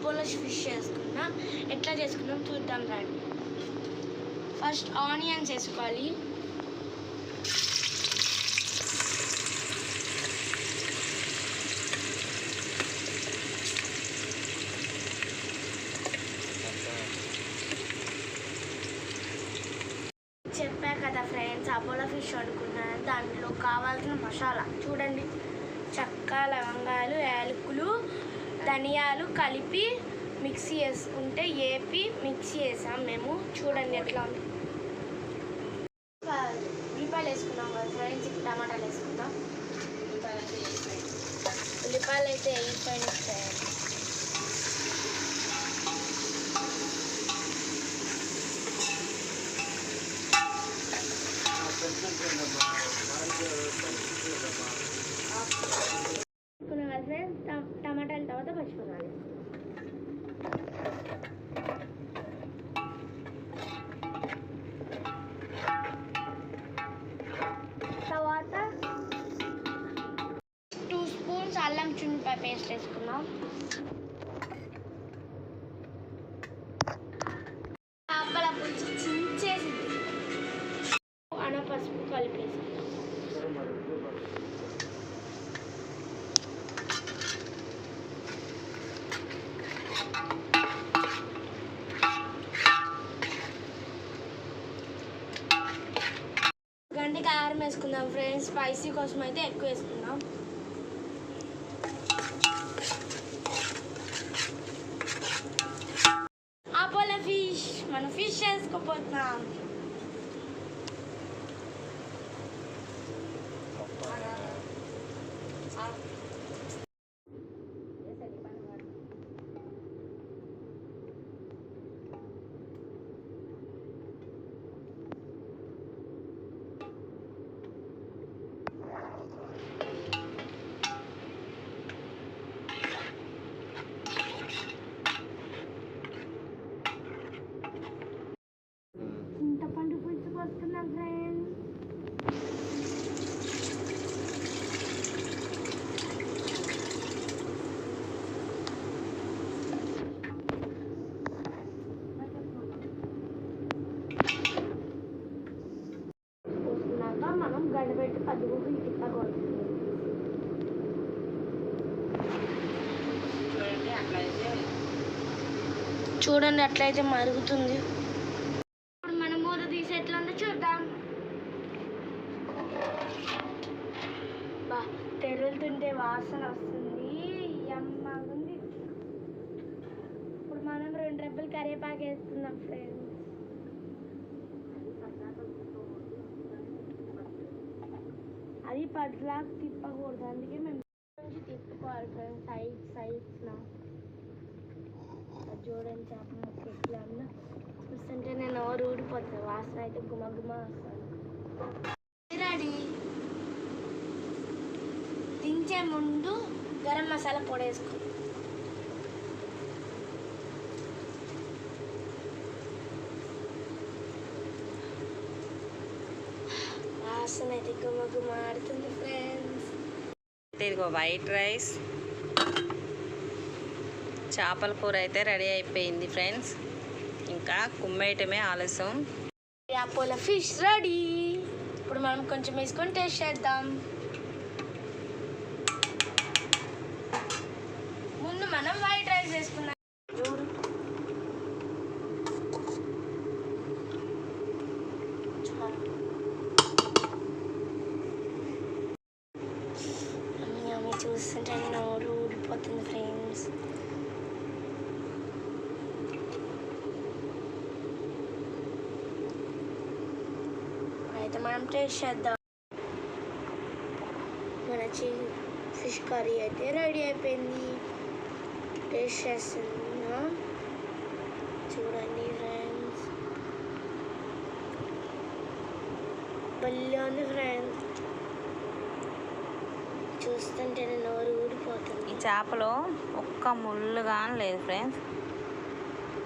Apollo fish చేసుకున్నా. ఎట్లా చేసుకున్నాం చూద్దాం రండి ఫస్ట్ ఆనియన్స్ వేసుకోవాలి చెప్పా కదా ఫ్రెండ్స్ అపోలో ఫిష్ వండుకున్నాను. దాంట్లో కావాల్సిన మసాలా చూడండి. చక్కా లవంగాలు ధనియాలు కలిపి మిక్సీ వేసుకుంటే ఏపి మిక్సీ వేసాం మేము. చూడండి ఎట్లా ఉంది. ఉల్లిపాయలు వేసుకున్నాం కదా ఫ్రెండ్స్ ఇప్పుడు టమాటాలు వేసుకుందాం. ఉల్లిపాయలు అయితే అయిపోయినాయి ఫ్రెండ్స్ వేసుకున్నాం కదా ఫ్రెండ్స్ టమాటాల తర్వాత పచ్చిమిరపాయలు తర్వాత టూ స్పూన్స్ అల్లం చున్నిపాయ పేస్ట్ వేసుకున్నాం గంట కారం వేసుకుందాం ఫ్రెండ్స్ స్పైసీ కోసం అయితే ఎక్కువ వేసుకుందాం అపోలో ఫిష్ మనం ఫిష్ వేసుకోపోతున్నాం మనం గడబెట్టి పది గుడ్లు తిప్ప కొడుతుంది చూడండి అట్లయితే మరుగుతుంది. ఇప్పుడు మనం మూత తీసి ఎట్లా ఉందో చూద్దాం. బా తెరులుతుంటే వాసన వస్తుంది. యమ్మగుంది ఇప్పుడు మనం రెండు రెబ్బలు కరివేపాకు వేస్తున్నాం ఫ్రెండ్స్ అది పట్లా తిప్పకూడదు. అందుకే మేము నుంచి తిప్పుకోవాలి ఫ్రెండ్స్ సైడ్ సైడ్స్లో అది చూడండి చేప ఎట్లా చూస్తుంటే నేను ఎవరు ఊడిపోతుంది. వాసన అయితే గుమగుమ వస్తుంది. రెడీ. దించే ముందు గరం మసాలా పొడి వేసుకో. వాసన అయితే ఫ్రెండ్స్ ఇదిగో వైట్ రైస్ చేపల కూర అయితే రెడీ అయిపోయింది ఫ్రెండ్స్ ఇంకా కుమ్మేయటమే ఆలస్యం అపోలో ఫిష్ రెడీ ఇప్పుడు మనం కొంచెం వేసుకొని టేస్ట్ చేద్దాం ముందు మనం వైట్ రైస్ వేసుకున్నాం చూడు చాలు. అమ్మి అమ్మి చూస్తుంటే నోరు ఊడిపోతుంది ఫ్రెండ్స్. అయితే మనం టేస్ట్ చేద్దాం. మన ఫిష్ కర్రీ అయితే రెడీ అయిపోయింది. టేస్ట్ చేస్తున్నా. చూడండి ఫ్రెండ్స్. భలే ఉంది ఫ్రెండ్స్. చూస్తుంటే నోరు ఊడిపోతుంది. ఈ చేపలో ఒక్క ముళ్ళు కానీ లేదు ఫ్రెండ్స్.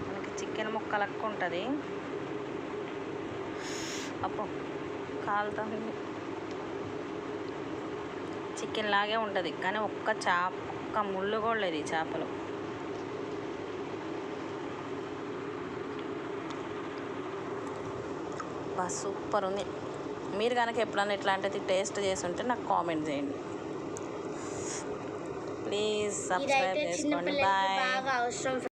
మనకి చికెన్ ముక్క లెక్క ఉంటుంది అప్పు కాలుతా చికెన్ లాగే ఉంటుంది కానీ ఒక్క చేప ఒక్క ముళ్ళు కూడా లేదు ఈ చేపలు. సూపర్ ఉంది. మీరు కనుక ఎప్పుడన్నా ఇట్లాంటిది టేస్ట్ చేసి ఉంటే నాకు కామెంట్ చేయండి. ప్లీజ్ సబ్స్క్రైబ్ ఇదైతే చేసుకోండి చిన్నపిల్లలకి బాయ్ బాగా అవసరం